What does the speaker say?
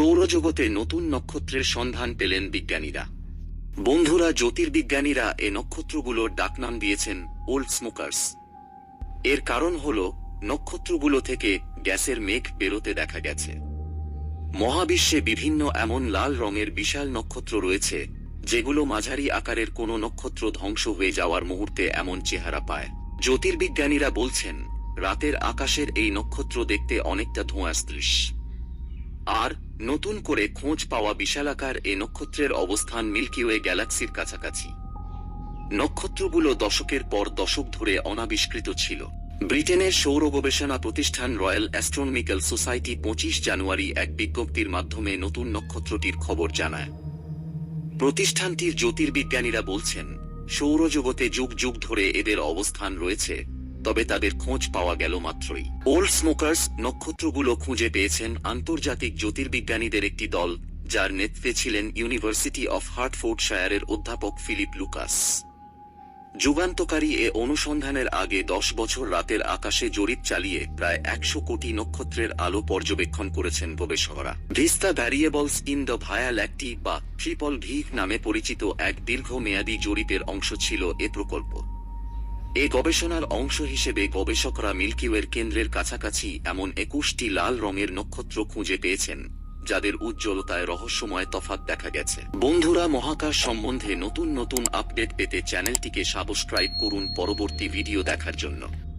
সৌরজগতে নতুন নক্ষত্রের সন্ধান পেলেন বিজ্ঞানীরা। বন্ধুরা, জ্যোতির্বিজ্ঞানীরা এ নক্ষত্রগুলোর ডাকনাম দিয়েছেন ওল্ড স্মোকার্স। এর কারণ হল, নক্ষত্রগুলো থেকে গ্যাসের মেঘ বেরোতে দেখা গেছে। মহাবিশ্বে বিভিন্ন এমন লাল রঙের বিশাল নক্ষত্র রয়েছে, যেগুলো মাঝারি আকারের কোনো নক্ষত্র ধ্বংস হয়ে যাওয়ার মুহূর্তে এমন চেহারা পায়। জ্যোতির্বিজ্ঞানীরা বলছেন, রাতের আকাশের এই নক্ষত্র দেখতে অনেকটা ধোঁয়া দৃশ্য। আর নতুন করে খোঁজ পাওয়া বিশালাকার এ নক্ষত্রের অবস্থান মিল্কিওয়ে গ্যালাক্সির কাছাকাছি। নক্ষত্রগুলো দশকের পর দশক ধরে অনাবিষ্কৃত ছিল। ব্রিটেনের সৌর গবেষণা প্রতিষ্ঠান রয়্যাল অ্যাস্ট্রোনমিক্যাল সোসাইটি পঁচিশ জানুয়ারি এক বিজ্ঞপ্তির মাধ্যমে নতুন নক্ষত্রটির খবর জানায়। প্রতিষ্ঠানটির জ্যোতির্বিজ্ঞানীরা বলছেন, সৌরজগতে যুগ যুগ ধরে এদের অবস্থান রয়েছে। তবে তাদের খোঁজ পাওয়া গেল মাত্রই। ওল্ড স্মোকার্স নক্ষত্রগুলো খুঁজে পেয়েছেন আন্তর্জাতিক জ্যোতির্বিজ্ঞানীদের একটি দল, যার নেতৃত্বে ছিলেন ইউনিভার্সিটি অফ হার্টফোর্ডশায়ারের অধ্যাপক ফিলিপ লুকাস যুগান্তকারী এ অনুসন্ধানের আগে দশ বছর রাতের আকাশে জরিপ চালিয়ে প্রায় একশো কোটি নক্ষত্রের আলো পর্যবেক্ষণ করেছেন গবেষকরা। VISTA variables in the Via Lactea বা ট্রিপল ভি নামে পরিচিত এক দীর্ঘমেয়াদী জরিপের অংশ ছিল এ প্রকল্প। এ গবেষণার অংশ হিসেবে গবেষকরা মিল্কিওয়ের কেন্দ্রের কাছাকাছি এমন একুশটি লাল রঙের নক্ষত্র খুঁজে পেয়েছেন, যাদের উজ্জ্বলতায় রহস্যময় তফাত দেখা গেছে। বন্ধুরা, মহাকাশ সম্বন্ধে নতুন নতুন আপডেট পেতে চ্যানেলটিকে সাবস্ক্রাইব করুন পরবর্তী ভিডিও দেখার জন্য।